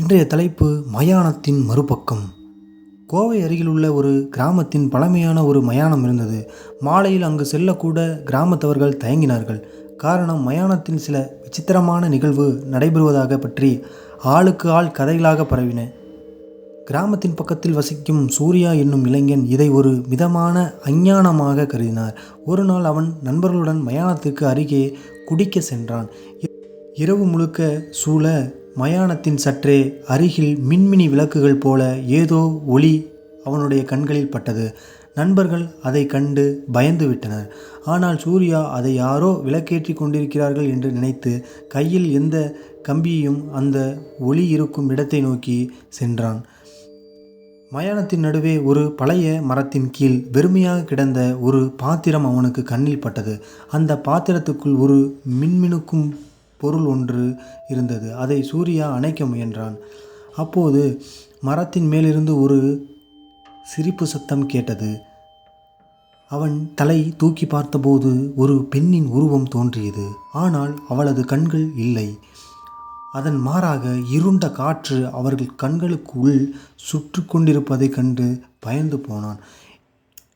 இன்றைய தலைப்பு மயானத்தின் மறுபக்கம். கோவை அருகில் உள்ள ஒரு கிராமத்தின் பழமையான ஒரு மயானம் இருந்தது. மாலையில் அங்கு செல்லக்கூட கிராமத்தவர்கள் தயங்கினார்கள். காரணம் மயானத்தில் சில விசித்திரமான நிகழ்வு நடைபெறுவதாக பற்றி ஆளுக்கு ஆள் கதைகளாக பரவின. கிராமத்தின் பக்கத்தில் வசிக்கும் சூர்யா என்னும் இளைஞன் இதை ஒரு மிதமான அஞ்ஞானமாக கருதினார். ஒரு நாள் அவன் நண்பர்களுடன் மயானத்திற்கு அருகே குடிக்க சென்றான். இரவு முழுக்க சூழ மயானத்தின் சற்றே அருகில் மின்மினி விளக்குகள் போல ஏதோ ஒளி அவனுடைய கண்களில் பட்டது. நண்பர்கள் அதை கண்டு பயந்து விட்டனர் ஆனால் சூர்யா அதை யாரோ விளக்கேற்றி கொண்டிருக்கிறார்கள் என்று நினைத்து கையில் எந்த கம்பியையும் அந்த ஒளி இருக்கும் இடத்தை நோக்கி சென்றான். மயானத்தின் நடுவே ஒரு பழைய மரத்தின் கீழ் வெறுமையாக கிடந்த ஒரு பாத்திரம் அவனுக்கு கண்ணில் பட்டது. அந்த பாத்திரத்துக்குள் ஒரு மின்மினுக்கும் பொருள் ஒன்று இருந்தது. அதை சூர்யா அணைக்க முயன்றான். அப்போது மரத்தின் மேலிருந்து ஒரு சிரிப்பு சத்தம் கேட்டது. அவன் தலை தூக்கி பார்த்தபோது ஒரு பெண்ணின் உருவம் தோன்றியது. ஆனால் அவளது கண்கள் இல்லை. அதன் மாறாக இருண்ட காற்று அவர்கள் கண்களுக்குள் சுற்று கொண்டிருப்பதைக் கண்டு பயந்து போனான்.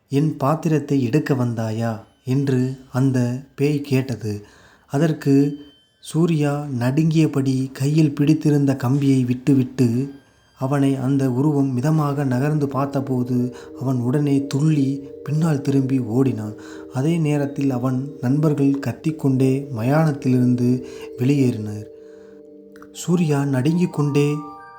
என் பாத்திரத்தை எடுக்க வந்தாயா? என்று அந்த பேய் கேட்டது. அதற்கு சூர்யா நடுங்கியபடி கையில் பிடித்திருந்த கம்பியை விட்டுவிட்டு அவனை அந்த உருவம் மிதமாக நகர்ந்து பார்த்தபோது அவன் உடனே துள்ளி பின்னால் திரும்பி ஓடினான். அதே நேரத்தில் அவன் நண்பர்கள் கத்திக்கொண்டே மயானத்திலிருந்து வெளியேறினர். சூர்யா நடுங்கிக் கொண்டே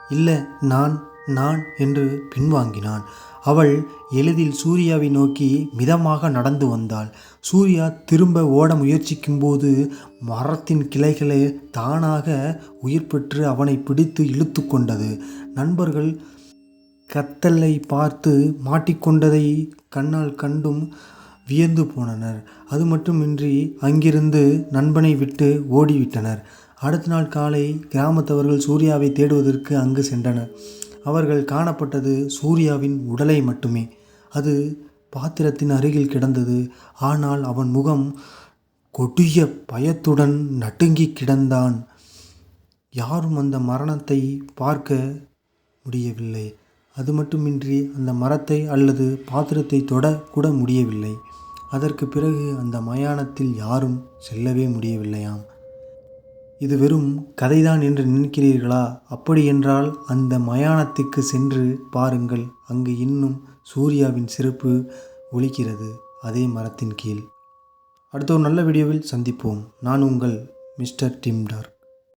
இல்லை நான் நான் என்று பின்வாங்கினான். அவள் எளிதில் சூர்யாவை நோக்கி மிதமாக நடந்து வந்தாள். சூர்யா திரும்ப ஓட முயற்சிக்கும்போது மரத்தின் கிளைகளே தானாக உயிர் பெற்று அவனை பிடித்து இழுத்து கொண்டது. நண்பர்கள் கத்தலை பார்த்து மாட்டிக்கொண்டதை கண்ணால் கண்டும் வியந்து போனனர். அது மட்டுமின்றி அங்கிருந்து நண்பனை விட்டு ஓடிவிட்டனர். அடுத்த நாள் காலை கிராமத்தவர்கள் சூர்யாவை தேடுவதற்கு அங்கு சென்றனர். அவர்கள் காணப்பட்டது சூர்யாவின் உடலை மட்டுமே. அது பாத்திரத்தின் அருகில் கிடந்தது. ஆனால் அவன் முகம் கொடிய பயத்துடன் நடுங்கி கிடந்தான். யாரும் அந்த மரணத்தை பார்க்க முடியவில்லை. அது மட்டுமின்றி அந்த மரத்தை அல்லது பாத்திரத்தை தொட கூட முடியவில்லை. அதற்கு பிறகு அந்த மயானத்தில் யாரும் செல்லவே முடியவில்லையாம். இது வெறும் கதைதான் என்று நினைக்கிறீர்களா? அப்படியென்றால் அந்த மயானத்துக்கு சென்று பாருங்கள். அங்கு இன்னும் சூர்யாவின் சிறப்பு ஒலிக்கிறது. அதே மரத்தின் கீழ். அடுத்த ஒரு நல்ல வீடியோவில் சந்திப்போம். நான் உங்கள் மிஸ்டர் டிம்டார்